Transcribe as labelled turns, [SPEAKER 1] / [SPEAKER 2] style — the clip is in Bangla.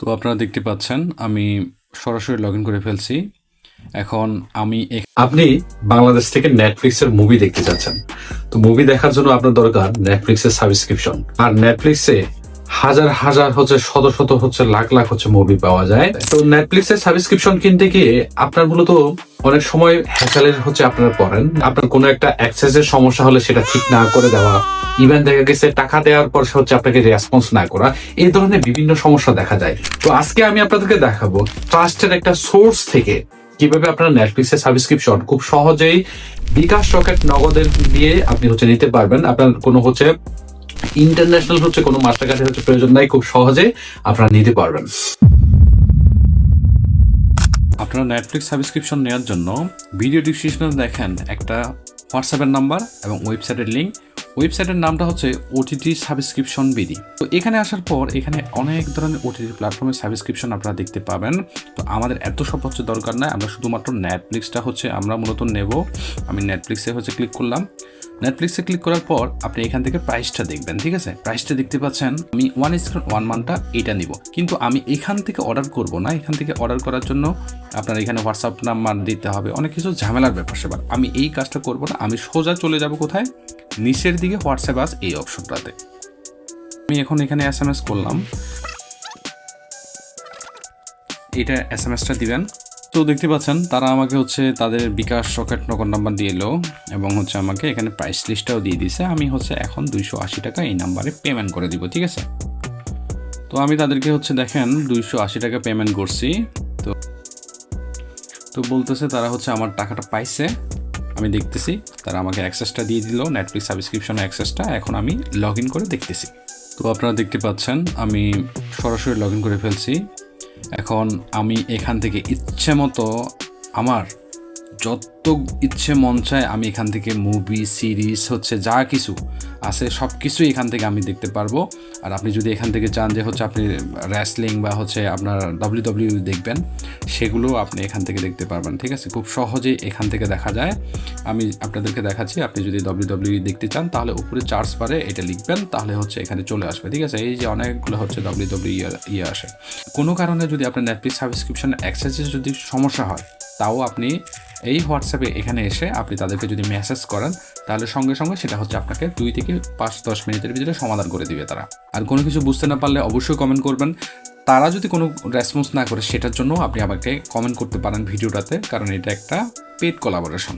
[SPEAKER 1] তো আপনারা দেখতে পাচ্ছেন, আমি সরাসরি লগ ইন করে ফেলছি। এখন আমি
[SPEAKER 2] আপনি বাংলাদেশ থেকে নেটফ্লিক্সের মুভি দেখতে চাচ্ছেন। তো মুভি দেখার জন্য আপনার দরকার নেটফ্লিক্সের সাবস্ক্রিপশন আর নেটফ্লিক্সে হাজার হাজার হচ্ছে, শত শত হচ্ছে, লাখ লাখ হচ্ছে মুভি পাওয়া যায়। তো নেটফ্লিক্সের সাবস্ক্রিপশন কিনতে গিয়ে আপনার মূলত অনেক সময় হ্যাচালের হচ্ছে আপনারা পড়েন। আপনার কোনো একটা অ্যাক্সেসের সমস্যা হলে সেটা ঠিক না করে দেওয়া ইভেন দেখা গেছে টাকা দেওয়ার পর হচ্ছে আপনাকে রেসপন্স না করা, এই ধরনের বিভিন্ন সমস্যা দেখা যায়। তো আজকে আমি আপনাদেরকে দেখাবো ট্রাস্টের একটা সোর্স থেকে কীভাবে আপনার নেটফ্লিক্সের সাবস্ক্রিপশন খুব সহজেই বিকাশ রকেট নগদের দিয়ে আপনি হচ্ছে নিতে পারবেন। আপনার কোনো হচ্ছে ইন্টারন্যাশনাল হচ্ছে কোনো মাস্টার কার্ডের হচ্ছে প্রয়োজন নাই, খুব সহজে আপনারা নিতে পারবেন।
[SPEAKER 1] আপনারা নেটফ্লিক্স সাবস্ক্রিপশন নেওয়ার জন্য ভিডিও ডিসক্রিপশনে দেখেন একটা হোয়াটসঅ্যাপের নাম্বার এবং ওয়েবসাইটের লিঙ্ক ওয়েবসাইটের নামটা হচ্ছে ওটিটি সাবস্ক্রিপশন বিডি তো এখানে আসার পর এখানে অনেক ধরনের ওটিটি প্ল্যাটফর্মের সাবস্ক্রিপশন আপনারা দেখতে পাবেন। তো আমাদের এত সব হচ্ছে দরকার নাই, আমরা শুধুমাত্র নেটফ্লিক্সটা হচ্ছে আমরা মূলত নেব। আমি নেটফ্লিক্সে হচ্ছে ক্লিক করলাম। নেটফ্লিক্সে ক্লিক করার পর আপনি এখান থেকে প্রাইসটা দেখবেন, ঠিক আছে? প্রাইসটা দেখতে পাচ্ছেন, আমি ওয়ান স্ক্রিন ওয়ান মান্থটা এটা নিব। কিন্তু আমি এখান থেকে অর্ডার করব না, এখান থেকে অর্ডার করার জন্য আপনার এখানে হোয়াটসঅ্যাপ নাম্বার দিতে হবে। অনেক কিছু ঝামেলার ব্যাপার, সেবার। আমি এই কাজটা করব না, আমি সোজা চলে যাব কোথায়? নিচের দিকে হোয়াটসঅ্যাপ আস এই অপশনটাতে। আমি এখন এখানে এস এম এস করলাম। এটা এস এম এসটা দিবেন। তো দেখতে পাচ্ছেন, তারা আমাকে হচ্ছে তাদের বিকাশ রকেট নগর নাম্বার দিয়ে এলো এবং হচ্ছে আমাকে এখানে প্রাইস লিস্টটাও দিয়ে দিছে আমি হচ্ছে এখন দুইশো আশি টাকা এই নাম্বারে পেমেন্ট করে দিব, ঠিক আছে? তো আমি তাদেরকে হচ্ছে দেখেন, দুইশো আশি টাকা পেমেন্ট করছি। তো তো বলতেছে তারা হচ্ছে আমার টাকাটা পাইছে। আমি দেখতেছি, তারা আমাকে অ্যাক্সেসটা দিয়ে দিল নেটফ্লিক্স সাবস্ক্রিপশন অ্যাক্সেসটা, এখন আমি লগ ইন করে দেখতেছি। তো আপনারা দেখতে পাচ্ছেন, আমি সরাসরি লগ ইন করে ফেলছি। এখন আমি এখান থেকে ইচ্ছে মতো আমার যত ইচ্ছে মন চায়, আমি এখান থেকে মুভি সিরিজ হচ্ছে যা কিছু আছে সব কিছুই এখান থেকে আমি দেখতে পারব। আর আপনি যদি এখান থেকে চান যে হচ্ছে আপনি রেসলিং বা হচ্ছে আপনার ডাব্লিউ ডাব্লিউ দেখবেন, সেগুলো আপনি এখান থেকে দেখতে পারবেন, ঠিক আছে? খুব সহজেই এখান থেকে দেখা যায়। আমি আপনাদেরকে দেখাচ্ছি, আপনি যদি ডাব্লিউ ডাব্লিউ দেখতে চান, তাহলে উপরে চার্জ পারে এটা লিখবেন, তাহলে হচ্ছে এখানে চলে আসবে, ঠিক আছে? এই যে অনেকগুলো হচ্ছে ডাব্লিউ ডাব্লিউ ইয়ে আসে। কোনো কারণে যদি আপনার নেটফ্লিক্স সাবস্ক্রিপশন অ্যাক্সেসের যদি সমস্যা হয় তাও আপনি এই হোয়াটসঅ্যাপে এখানে এসে আপনি তাদেরকে যদি মেসেজ করেন, তাহলে সঙ্গে সঙ্গে সেটা হচ্ছে আপনাকে দুই থেকে পাঁচ, দশ মিনিটের ভিতরে সমাধান করে দিবে তারা। আর কোনো কিছু বুঝতে না পারলে অবশ্যই কমেন্ট করবেন। তারা যদি কোনো রেসপন্স না করে, সেটার জন্য আপনি আমাকে কমেন্ট করতে পারেন ভিডিওটাতে, কারণ এটা একটা পেড কোলাবোরেশন